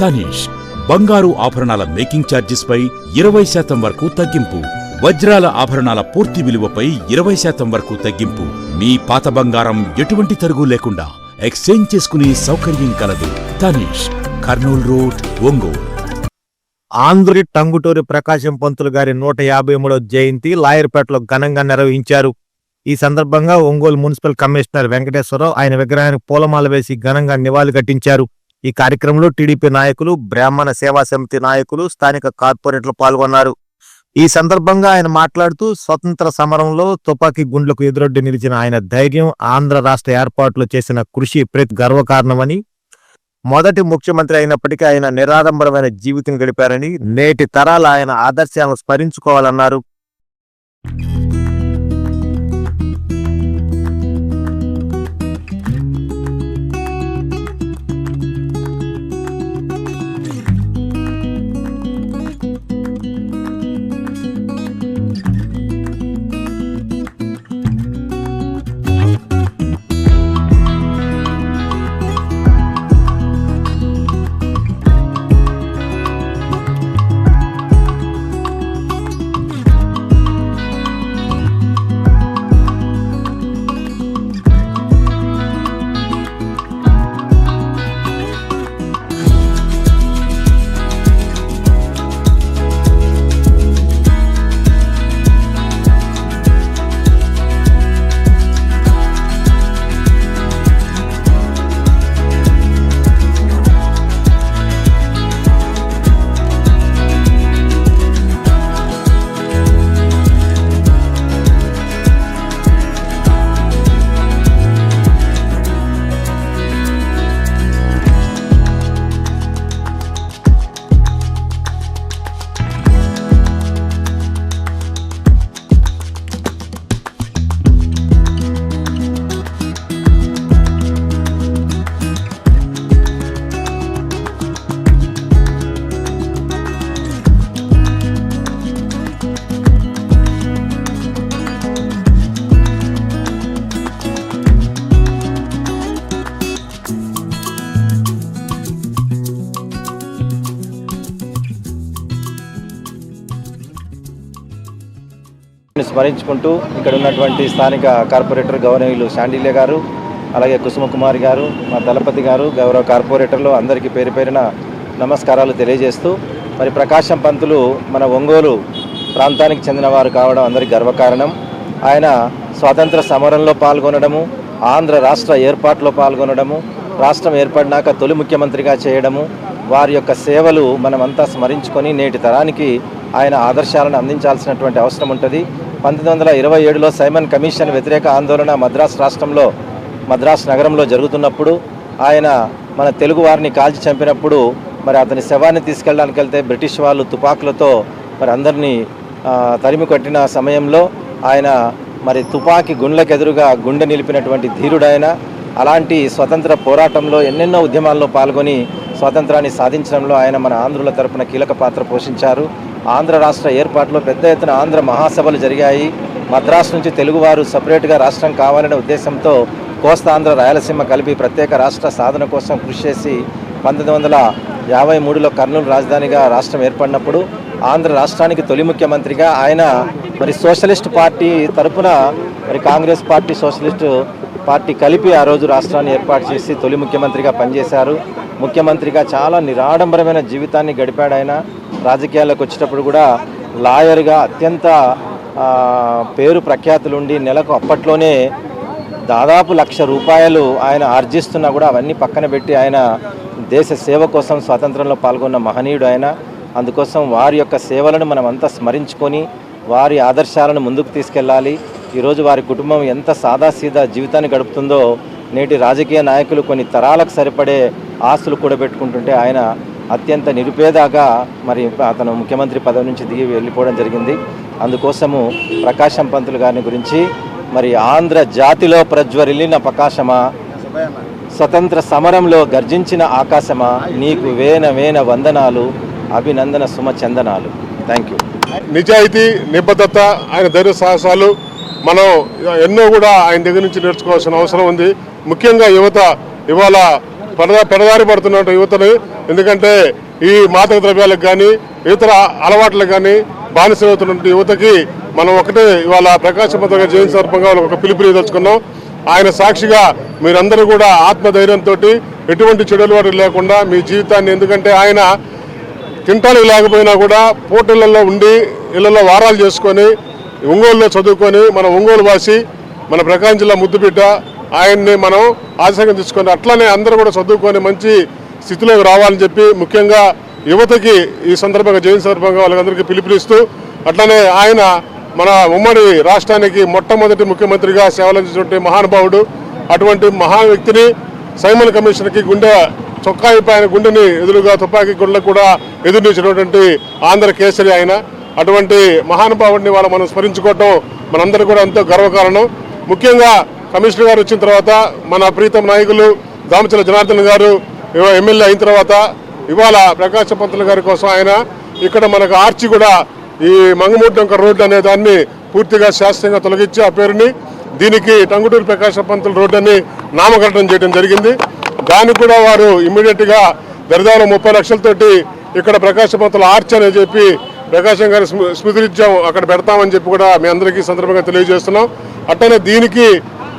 తనీష్. బంగారు ఆభరణాల making charges పై ఇరవై శాతం వరకు తగ్గింపు. వజ్రాల ఆభరణాల పూర్తి విలువపై ఇరవై శాతం వరకు తగ్గింపు. మీ పాత బంగారం ఎటువంటి తరుగు లేకుండా ఎక్స్చేంజ్ చేసుకునే సౌకర్యం కలదు. తనీష్ కర్నూల్ రోడ్ ఒంగోలు. ఆంధ్రుడి టంగుటూరి ప్రకాశం పంతులు గారి నూట యాభై మూడో జయంతి లాయర్పేటలో ఘనంగా నిర్వహించారు. ఈ సందర్భంగా ఒంగోలు మున్సిపల్ కమిషనర్ వెంకటేశ్వరరావు ఆయన విగ్రహానికి పూలమాల వేసి ఘనంగా నివాళి కట్టించారు. ఈ కార్యక్రమంలో టీడీపీ నాయకులు బ్రాహ్మణ సేవా సమితి నాయకులు స్థానిక కార్పొరేటర్లు పాల్గొన్నారు. ఈ సందర్భంగా ఆయన మాట్లాడుతూ స్వతంత్ర సమరంలో తుపాకీ గుండ్లకు ఎదురొడ్డి నిలిచిన ఆయన ధైర్యం ఆంధ్ర రాష్ట్ర ఏర్పాట్లు చేసిన కృషి ప్రతి గర్వకారణమని మొదటి ముఖ్యమంత్రి అయినప్పటికీ ఆయన నిరాడంబరమైన జీవితం గడిపారని నేటి తరాల ఆయన ఆదర్శాలను స్మరించుకోవాలన్నారు. స్మరించుకుంటూ ఇక్కడ ఉన్నటువంటి స్థానిక కార్పొరేటర్ గౌరవనీయులు శాండిల్య గారు అలాగే కుసుమకుమారి గారు మా దళపతి గారు గౌరవ కార్పొరేటర్లు అందరికీ పేరు పేరిన నమస్కారాలు తెలియజేస్తూ మరి ప్రకాశం పంతులు మన ఒంగోలు ప్రాంతానికి చెందినవారు కావడం అందరికీ గర్వకారణం. ఆయన స్వాతంత్ర సమరంలో పాల్గొనడము ఆంధ్ర రాష్ట్ర ఏర్పాటులో పాల్గొనడము రాష్ట్రం ఏర్పడినాక తొలి ముఖ్యమంత్రిగా చేయడము వారి యొక్క సేవలు మనమంతా స్మరించుకొని నేటి తరానికి ఆయన ఆదర్శాలను అందించాల్సినటువంటి అవసరం ఉంటుంది. పంతొమ్మిది వందల ఇరవై ఏడులో సైమన్ కమిషన్ వ్యతిరేక ఆందోళన మద్రాసు రాష్ట్రంలో మద్రాసు నగరంలో జరుగుతున్నప్పుడు ఆయన మన తెలుగు వారిని కాల్చి చంపినప్పుడు మరి అతని శవాన్ని తీసుకెళ్ళడానికి వెళ్తే బ్రిటిష్ వాళ్ళు తుపాకులతో మరి అందరినీ తరిమి కొట్టిన సమయంలో ఆయన మరి తుపాకీ గుండ్లకు ఎదురుగా గుండె నిలిపినటువంటి ధీరుడైన అలాంటి స్వతంత్ర పోరాటంలో ఎన్నెన్నో ఉద్యమాల్లో పాల్గొని స్వాతంత్రాన్ని సాధించడంలో ఆయన మన ఆంధ్రుల తరపున కీలక పాత్ర పోషించారు. ఆంధ్ర రాష్ట్ర ఏర్పాటులో పెద్ద ఎత్తున ఆంధ్ర మహాసభలు జరిగాయి. మద్రాసు నుంచి తెలుగువారు సపరేట్గా రాష్ట్రం కావాలనే ఉద్దేశంతో కోస్తాంధ్ర రాయలసీమ కలిపి ప్రత్యేక రాష్ట్ర సాధన కోసం కృషి చేసి పంతొమ్మిది వందల యాభై మూడులో కర్నూలు రాజధానిగా రాష్ట్రం ఏర్పడినప్పుడు ఆంధ్ర రాష్ట్రానికి తొలి ముఖ్యమంత్రిగా ఆయన మరి సోషలిస్ట్ పార్టీ తరపున మరి కాంగ్రెస్ పార్టీ సోషలిస్టు పార్టీ కలిపి ఆ రోజు రాష్ట్రాన్ని ఏర్పాటు చేసి తొలి ముఖ్యమంత్రిగా పనిచేశారు. ముఖ్యమంత్రిగా చాలా నిరాడంబరమైన జీవితాన్ని గడిపాడు ఆయన. రాజకీయాల్లోకి వచ్చేటప్పుడు కూడా లాయర్గా అత్యంత పేరు ప్రఖ్యాతులుండి నెలకు అప్పట్లోనే దాదాపు లక్ష రూపాయలు ఆయన ఆర్జిస్తున్నా కూడా అవన్నీ పక్కన పెట్టి ఆయన దేశ సేవ కోసం స్వాతంత్రంలో పాల్గొన్న మహనీయుడు ఆయన. అందుకోసం వారి యొక్క సేవలను మనం అంతా స్మరించుకొని వారి ఆదర్శాలను ముందుకు తీసుకెళ్ళాలి. ఈరోజు వారి కుటుంబం ఎంత సాదాసీదా జీవితాన్ని గడుపుతుందో నేటి రాజకీయ నాయకులు కొన్ని తరాలకు సరిపడే ఆస్తులు కూడబెట్టుకుంటుంటే ఆయన అత్యంత నిరుపేదగా మరి అతను ముఖ్యమంత్రి పదవి నుంచి దిగి వెళ్ళిపోవడం జరిగింది. అందుకోసము ప్రకాశం పంతులు గారిని గురించి మరి ఆంధ్ర జాతిలో ప్రజ్వరిల్లిన ప్రకాశమా స్వతంత్ర సమరంలో గర్జించిన ఆకాశమా నీకు వేన వేన వందనాలు అభినందన సుమ చందనాలు. థ్యాంక్ యూ నిజాయితీ నిబద్ధత ఆయన ధైర్య సాహసాలు మనం ఎన్నో కూడా ఆయన దగ్గర నుంచి నేర్చుకోవాల్సిన అవసరం ఉంది. ముఖ్యంగా యువత ఇవాళ పెడదా పెడదారి పడుతున్నట్టు యువతని ఎందుకంటే ఈ మాదక ద్రవ్యాలకు కానీ ఇతర అలవాట్లకు కానీ బానిసవుతున్న యువతకి మనం ఒకటే ఇవాళ ప్రకాశవంతంగా జయంతి సందర్భంగా ఒక ఒక పిలుపునిదలుచుకున్నాం ఆయన సాక్షిగా మీరందరూ కూడా ఆత్మధైర్యంతో ఎటువంటి చెడులవాటు లేకుండా మీ జీవితాన్ని ఎందుకంటే ఆయన తింటానికి లేకపోయినా కూడా పోటీలలో ఉండి ఇళ్ళలో వారాలు చేసుకొని ఒంగోలులో చదువుకొని మన ఒంగోలు వాసి మన ప్రకాశం జిల్లా ముద్దుబిడ్డ ఆయన్ని మనం ఆశంగా తీసుకొని అట్లనే అందరూ కూడా చదువుకొని మంచి స్థితిలోకి రావాలని చెప్పి ముఖ్యంగా యువతకి ఈ సందర్భంగా జయంతి సందర్భంగా వాళ్ళందరికీ పిలుపునిస్తూ అట్లనే ఆయన మన ఉమ్మడి రాష్ట్రానికి మొట్టమొదటి ముఖ్యమంత్రిగా సేవలందించినటువంటి మహానుభావుడు. అటువంటి మహా వ్యక్తిని సైమన్ కమిషన్కి గుండె చొక్కాయి పైన గుండెని ఎదురుగా తుపాకీ గుండెలకు కూడా ఎదురునిచ్చినటువంటి ఆంధ్ర కేసరి ఆయన. అటువంటి మహానుభావుడిని వాళ్ళు మనం స్మరించుకోవటం మనందరూ కూడా ఎంతో గర్వకారణం. ముఖ్యంగా కమిషనర్ గారు వచ్చిన తర్వాత మన ప్రీతం నాయకులు దామచల జనార్దన్ గారు ఎమ్మెల్యే అయిన తర్వాత ఇవాళ ప్రకాశ పంతులు గారి కోసం ఆయన ఇక్కడ మనకు ఆర్చి కూడా ఈ మంగమూటంక రోడ్డు అనే దాన్ని పూర్తిగా శాస్త్రీయంగా తొలగించి ఆ పేరుని దీనికి టంగుటూరు ప్రకాశ పంతులు రోడ్డు అని నామకరణం చేయడం జరిగింది. దానికి కూడా వారు ఇమ్మీడియట్గా దరిదాపు ముప్పై లక్షలతోటి ఇక్కడ ప్రకాశ పంతులు ఆర్చ్ అని చెప్పి ప్రకాశం గారి స్మృ- స్మృతిరిత్యం అక్కడ పెడతామని చెప్పి కూడా మీ అందరికీ సందర్భంగా తెలియజేస్తున్నాం. అట్టనే దీనికి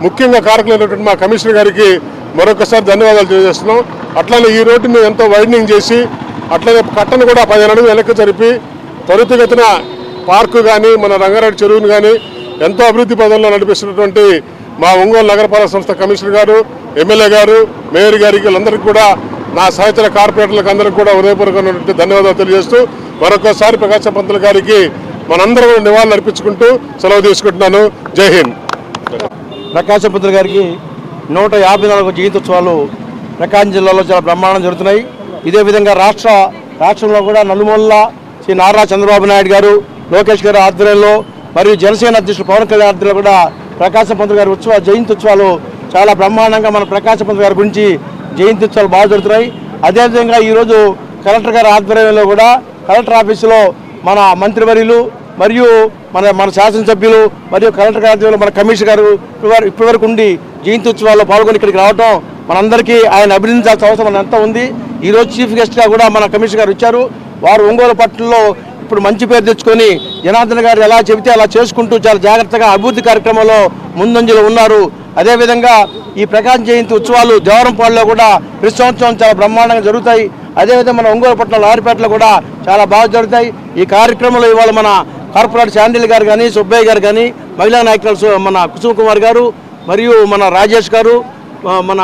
ముఖ్యంగా కారకులైనటువంటి మా కమిషనర్ గారికి మరొకసారి ధన్యవాదాలు తెలియజేస్తున్నాం. అట్లనే ఈ రోడ్డుని ఎంతో వైడనింగ్ చేసి అట్లనే కట్టను కూడా పదిహేను అడుగులు వెనక్కి జరిపి త్వరితగతిన పార్కు కానీ మన రంగారెడ్డి చెరువును కానీ ఎంతో అభివృద్ధి పదంలో నడిపిస్తున్నటువంటి మా ఒంగోలు నగరపాలక సంస్థ కమిషనర్ గారు ఎమ్మెల్యే గారు మేయర్ గారికి వీళ్ళందరికీ కూడా నా సహచర కార్పొరేటర్లకు అందరికీ కూడా హృదయపూర్వకమైనటువంటి ధన్యవాదాలు తెలియజేస్తూ మరొకసారి ప్రకాశ పంతులు గారికి మనందరం కూడా నివాళులు అర్పించుకుంటూ సెలవు తీసుకుంటున్నాను. జై హింద్. ప్రకాశపుత్ర గారికి నూట యాభై నాలుగు జయంతోత్సవాలు ప్రకాశం జిల్లాలో చాలా బ్రహ్మాండం జరుగుతున్నాయి. ఇదే విధంగా రాష్ట్ర రాష్ట్రంలో కూడా నలుమూలల శ్రీ నారా చంద్రబాబు నాయుడు గారు లోకేష్ గారి ఆధ్వర్యంలో మరియు జనసేన అధ్యక్షుడు పవన్ కళ్యాణ్ ఆధ్వర్యంలో కూడా ప్రకాశం పంతులు గారి ఉత్సవ జయంతి ఉత్సవాలు చాలా బ్రహ్మాండంగా మన ప్రకాశం పంతులు గారి గురించి జయంతి ఉత్సవాలు బాగా జరుగుతున్నాయి. అదేవిధంగా ఈరోజు కలెక్టర్ గారి ఆధ్వర్యంలో కూడా కలెక్టర్ ఆఫీసులో మన మంత్రివర్యులు మరియు మన మన శాసనసభ్యులు మరియు కలెక్టర్ గారి మన కమిషనర్ గారు ఇప్పటివరకు ఇప్పటివరకు ఉండి జయంతి ఉత్సవాల్లో పాల్గొని ఇక్కడికి రావటం మనందరికీ ఆయన అభినందించాల్సిన అవసరం ఎంత ఉంది. ఈరోజు చీఫ్ గెస్ట్గా కూడా మన కమిషనర్ గారు వచ్చారు. వారు ఒంగోలు పట్టణంలో ఇప్పుడు మంచి పేరు తెచ్చుకొని జనార్దన్ గారు ఎలా చెబితే అలా చేసుకుంటూ చాలా జాగ్రత్తగా అభివృద్ధి కార్యక్రమంలో ముందంజలో ఉన్నారు. అదేవిధంగా ఈ ప్రకాశం జయంతి ఉత్సవాలు దేవరంపాడులో కూడా ప్రతి సంవత్సరం చాలా బ్రహ్మాండంగా జరుగుతాయి. అదేవిధంగా మన ఒంగోలు పట్టణం లారిపేటలో కూడా చాలా బాగా జరుగుతాయి. ఈ కార్యక్రమంలో ఇవాళ మన కార్పొరేట్ శాండిల్ గారు కానీ సుబ్బయ్య గారు కానీ మహిళా నాయకులు మన కుసుమ కుమార్ గారు మరియు మన రాజేష్ గారు మన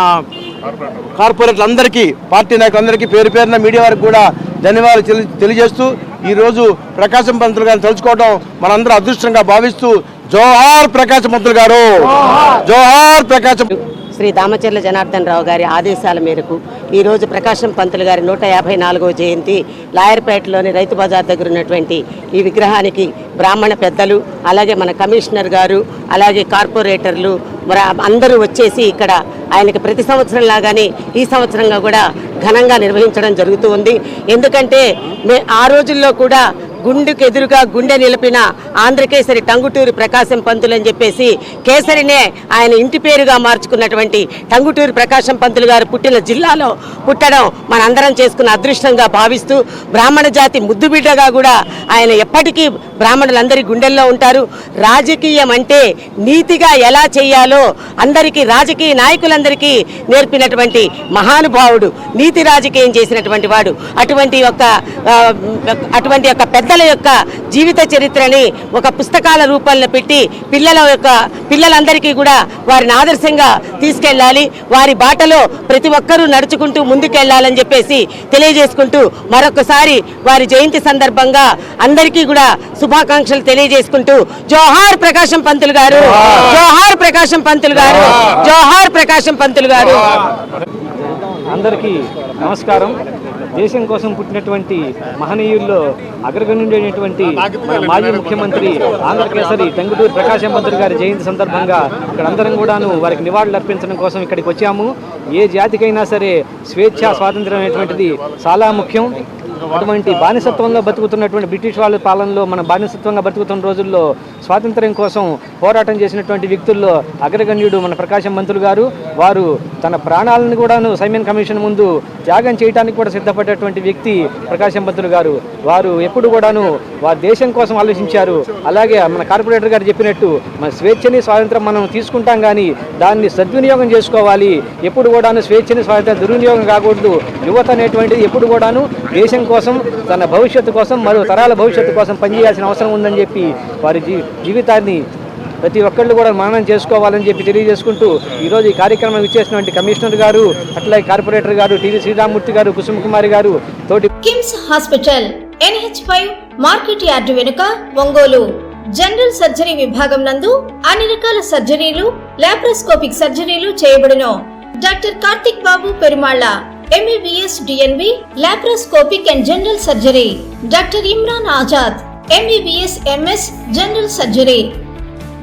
కార్పొరేట్లందరికీ పార్టీ నాయకులందరికీ పేరు పేరున మీడియా వారికి కూడా ధన్యవాదాలు తెలి- తెలియజేస్తూ ఈరోజు ప్రకాశం పంతులు గారిని తలుచుకోవడం మనందరూ అదృష్టంగా భావిస్తూ జోహార్ ప్రకాశం పంతులు గారు. జోహార్ ప్రకాశం శ్రీ దామచర్ల జనార్దన్ రావు గారి ఆదేశాల మేరకు ఈరోజు ప్రకాశం పంతులు గారి నూట యాభై నాలుగవ జయంతి లాయర్పేటలోని రైతు బజార్ దగ్గర ఉన్నటువంటి ఈ విగ్రహానికి బ్రాహ్మణ పెద్దలు అలాగే మన కమిషనర్ గారు అలాగే కార్పొరేటర్లు మరి అందరూ వచ్చేసి ఇక్కడ ఆయనకి ప్రతి సంవత్సరం లాగానే ఈ సంవత్సరంగా కూడా ఘనంగా నిర్వహించడం జరుగుతూ ఉంది. ఎందుకంటే మే ఆ రోజుల్లో కూడా గుండెకు ఎదురుగా గుండె నిలిపిన ఆంధ్రకేసరి టంగుటూరి ప్రకాశం పంతులు అని చెప్పేసి కేసరినే ఆయన ఇంటి పేరుగా మార్చుకున్నటువంటి టంగుటూరి ప్రకాశం పంతులు గారు పుట్టిన జిల్లాలో పుట్టడం మనందరం చేసుకున్న అదృష్టంగా భావిస్తూ బ్రాహ్మణ జాతి ముద్దుబిడ్డగా కూడా ఆయన ఎప్పటికీ బ్రాహ్మణులందరి గుండెల్లో ఉంటారు. రాజకీయం అంటే నీతిగా ఎలా చేయాలో అందరికీ రాజకీయ నాయకులందరికీ నేర్పినటువంటి మహానుభావుడు నీతి రాజకీయం చేసినటువంటి వాడు. అటువంటి ఒక అటువంటి యొక్క పెద్దల యొక్క జీవిత చరిత్రని ఒక పుస్తకాల రూపంలో పెట్టి పిల్లల యొక్క పిల్లలందరికీ కూడా వారిని ఆదర్శంగా తీసుకెళ్ళాలి. వారి బాటలో ప్రతి ఒక్కరూ నడుచుకుంటూ ముందుకెళ్ళాలని చెప్పేసి తెలియజేసుకుంటూ మరొకసారి వారి జయంతి సందర్భంగా అందరికీ కూడా శుభాకాంక్షలు తెలియజేసుకుంటూ జోహార్ ప్రకాశం పంతులు గారు జోహార్. ప్రకాశం పంతులు గారు జోహార్ ప్రకాశం పంతులు గారు. అందరికీ నమస్కారం. దేశం కోసం పుట్టినటువంటి మహనీయుల్లో అగ్రగణ్యుడైనటువంటి మాజీ ముఖ్యమంత్రి ఆంధ్రకేసరి టంగుటూరి ప్రకాశం మంత్రి గారి జయంతి సందర్భంగా ఇక్కడ అందరం కూడాను వారికి నివాళులు అర్పించడం కోసం ఇక్కడికి వచ్చాము. ఏ జాతికైనా సరే స్వేచ్ఛ స్వాతంత్రం అనేటువంటిది చాలా ముఖ్యం. అటువంటి బానిసత్వంలో బతుకుతున్నటువంటి బ్రిటిష్ వాళ్ళ పాలనలో మన బానిసత్వంగా బతుకుతున్న రోజుల్లో స్వాతంత్ర్యం కోసం పోరాటం చేసినటువంటి వ్యక్తుల్లో అగ్రగణ్యుడు మన ప్రకాశం మంత్రులు గారు. వారు తన ప్రాణాలను కూడాను సైమన్ కమిషన్ ముందు త్యాగం చేయడానికి కూడా సిద్ధపడేటువంటి వ్యక్తి ప్రకాశం పంతులు గారు వారు ఎప్పుడు కూడాను వారి దేశం కోసం ఆలోచించారు. అలాగే మన కార్పొరేటర్ గారు చెప్పినట్టు మన స్వేచ్ఛని స్వాతంత్రం మనం తీసుకుంటాం కానీ దాన్ని సద్వినియోగం చేసుకోవాలి. ఎప్పుడు కూడాను స్వేచ్ఛని స్వాతంత్రం దుర్వినియోగం కాకూడదు. యువత అనేటువంటిది ఎప్పుడు కూడాను దేశం కోసం తన భవిష్యత్తు కోసం మరో తరాల భవిష్యత్తు కోసం పనిచేయాల్సిన అవసరం ఉందని చెప్పి వారి జీ జీవితాన్ని ప్రతి ఒక్కళ్ళు కూడా మననం చేసుకోవాలని చెప్పి తెలియజేసుకుంటూ ఈరోజు ఈ కార్యక్రమం ఇచ్చేసినటువంటి కమిషనర్ గారు అట్లాగే కార్పొరేటర్ గారు టీవీ శ్రీరామూర్తి గారు కుసుమ కుమారి గారు తోటి KIMS hospital NH five market yard వెనుక ఒంగోలు. జనరల్ సర్జరీ విభాగం నందు అన్ని రకాల సర్జరీలు లాప్రోస్కోపిక్ సర్జరీలు చేయబడును. Doctor Karthik Babu Perumalla MBBS DNB laparoscopic and general surgery doctor Imran Azad MBBS MS general surgery